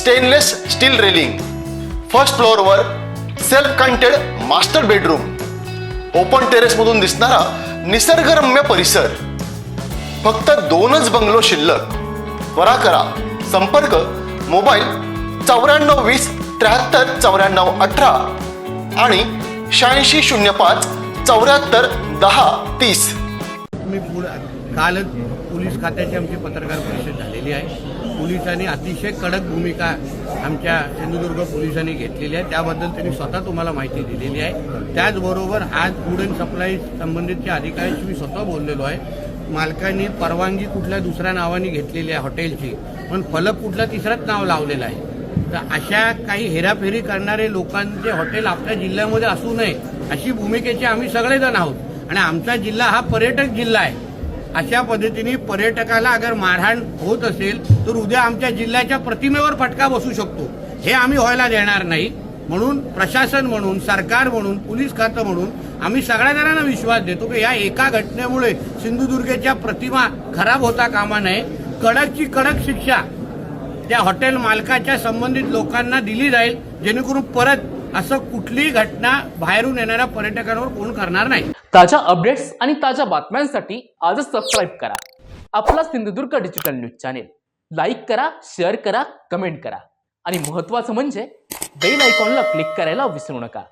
Stainless steel railing first फ्लोअरवर self contained master bedroom open टेरेसमधून दिसणारा निसर्गरम्य परिसर. फक्त दोनच बंगलो शिल्लक. त्वरा करा. संपर्क मोबाईल चौऱ्याण्णव वीस त्र्याहत्तर चौऱ्याण्णव अठरा आणि शहाऐंशी शून्य पाच चौऱ्याहत्तर दहा तीस. मी पुढे कालच पोलीस खात्याची आमची पत्रकार परिषद झालेली आहे. पोलिसांनी अतिशय कडक भूमिका आमच्या सिंधुदुर्ग पोलिसांनी घेतलेली आहे. त्याबद्दल त्यांनी स्वतः तुम्हाला माहिती दिलेली आहे. त्याचबरोबर आज फूड अँड सप्लाय संबंधितच्या अधिकाऱ्यांशी मी स्वतः बोललेलो आहे. मालकांनी परवानगी कुठल्या दुसऱ्या नावाने घेतलेली आहे हॉटेलची. पण फलक कुठलं तिसरंच नाव लावलेलं आहे. तर अशा काही हेराफेरी करणारे लोकांचे हॉटेल आपल्या जिल्ह्यामध्ये असू नये अशी भूमिकेचे आम्ही सगळेजण आहोत. आणि आमचा जिल्हा हा पर्यटक जिल्हा आहे. अशा पद्धतीने पर्यटकाला अगर मारहाण होत असेल तर उद्या आमच्या जिल्ह्याच्या प्रतिमेवर फटका बसू शकतो. हे आम्ही व्हायला देणार नाही. म्हणून प्रशासन म्हणून सरकार म्हणून पोलीस खातं म्हणून आम्ही सगळ्या जणांना विश्वास देतो की या एका घटनेमुळे सिंधुदुर्गच्या प्रतिमा खराब होता कामा नये. कडकची कडक शिक्षा त्या हॉटेल मालकाच्या संबंधित लोकांना दिली जाईल जेणेकरून परत असं कुठलीही घटना बाहेरून येणाऱ्या पर्यटकांवर कोण करणार नाही. ताज्या अपडेट्स आणि ताज्या बातम्यांसाठी आजच सबस्क्राईब करा. आपला Sindhudurg digital news channel like करा शेअर करा कमेंट करा. आणि महत्त्वाचं म्हणजे बेल आयकॉनला क्लिक करायला विसरू नका.